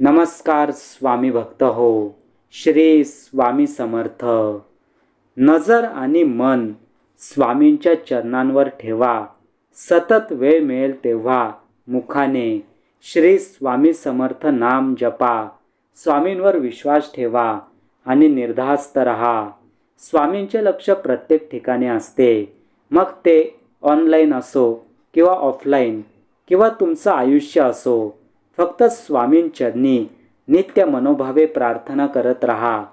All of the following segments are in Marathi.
नमस्कार स्वामी भक्त हो. श्री स्वामी समर्थ. नजर आणि मन स्वामींच्या चरणांवर ठेवा. सतत वेळ मिळेल तेव्हा मुखाने श्री स्वामी समर्थ नाम जपा. स्वामींवर विश्वास ठेवा आणि निर्धास्त रहा. स्वामींचे लक्ष प्रत्येक ठिकाणी असते. मग ते ऑनलाईन असो किंवा ऑफलाईन किंवा तुमचं आयुष्य असो. फक्त स्वामींचरणी नित्य मनोभावे प्रार्थना करत राहा.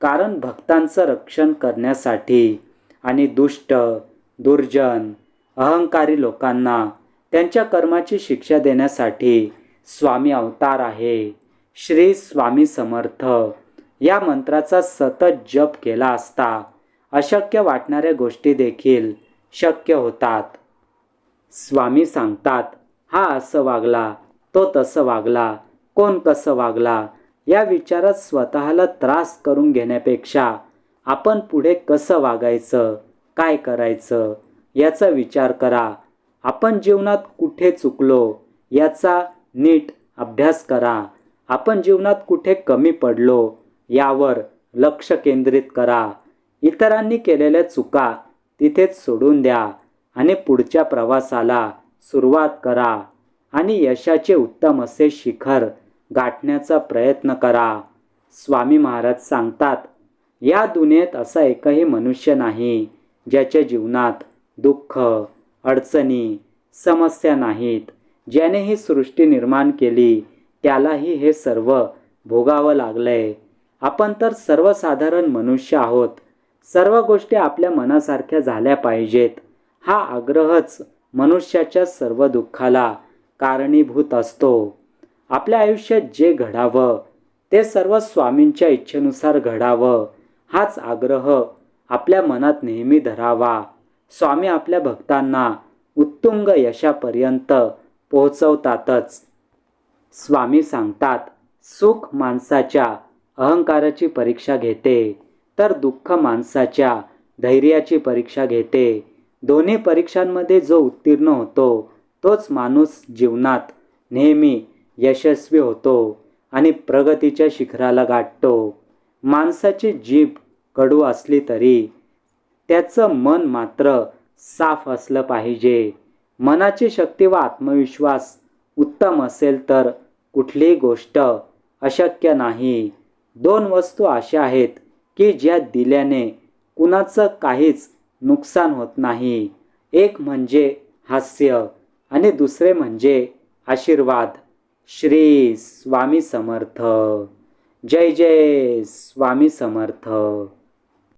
कारण भक्तांचं रक्षण करण्यासाठी आणि दुष्ट दुर्जन अहंकारी लोकांना त्यांच्या कर्माची शिक्षा देण्यासाठी स्वामी अवतार आहे. श्री स्वामी समर्थ. या मंत्राचा सतत जप केला असता अशक्य वाटणाऱ्या गोष्टी देखील शक्य होतात. स्वामी सांगतात हा असं वागला तो तसं वागला. कोण कसं वागला? या विचारात स्वतःला त्रास करून घेण्यापेक्षा आपण पुढे कसं वागायचं? काय करायचं? याचा विचार करा. आपण जीवनात कुठे चुकलो? याचा नीट अभ्यास करा. आपण जीवनात कुठे कमी पडलो? यावर लक्ष केंद्रित करा. इतरांनी केलेल्या चुका तिथेच सोडून द्या आणि पुढच्या प्रवासाला सुरुवात करा. आणि यशाचे उत्तम असे शिखर गाठण्याचा प्रयत्न करा. स्वामी महाराज सांगतात या दुनियेत असा एकही मनुष्य नाही ज्याच्या जीवनात दुःख अडचणी समस्या नाहीत. ज्याने ही सृष्टी निर्माण केली त्यालाही हे सर्व भोगावं लागलंय. आपण तर सर्वसाधारण मनुष्य आहोत. सर्व गोष्टी आपल्या मनासारख्या झाल्या पाहिजेत. हा आग्रहच मनुष्याच्या सर्व दुःखाला कारणीभूत असतो. आपल्या आयुष्यात जे घडावं ते सर्व स्वामींच्या इच्छेनुसार घडावं हाच आग्रह आपल्या मनात नेहमी धरावा. स्वामी आपल्या भक्तांना उत्तुंग यशापर्यंत पोहोचवतातच. स्वामी सांगतात सुख माणसाच्या अहंकाराची परीक्षा घेते तर दुःख माणसाच्या धैर्याची परीक्षा घेते. दोन्ही परीक्षांमध्ये जो उत्तीर्ण होतो तोच माणूस जीवनात नेहमी यशस्वी होतो आणि प्रगतीच्या शिखराला गाठतो. माणसाची जीभ कडू असली तरी त्याचं मन मात्र साफ असलं पाहिजे. मनाची शक्ती व आत्मविश्वास उत्तम असेल तर कुठलीही गोष्ट अशक्य नाही. दोन वस्तू अशा आहेत की ज्या दिल्याने कुणाचं काहीच नुकसान होत नाही. एक म्हणजे हास्य. आणि दुसरे म्हणजे आशीर्वाद. श्री स्वामी समर्थ. जय जय स्वामी समर्थ.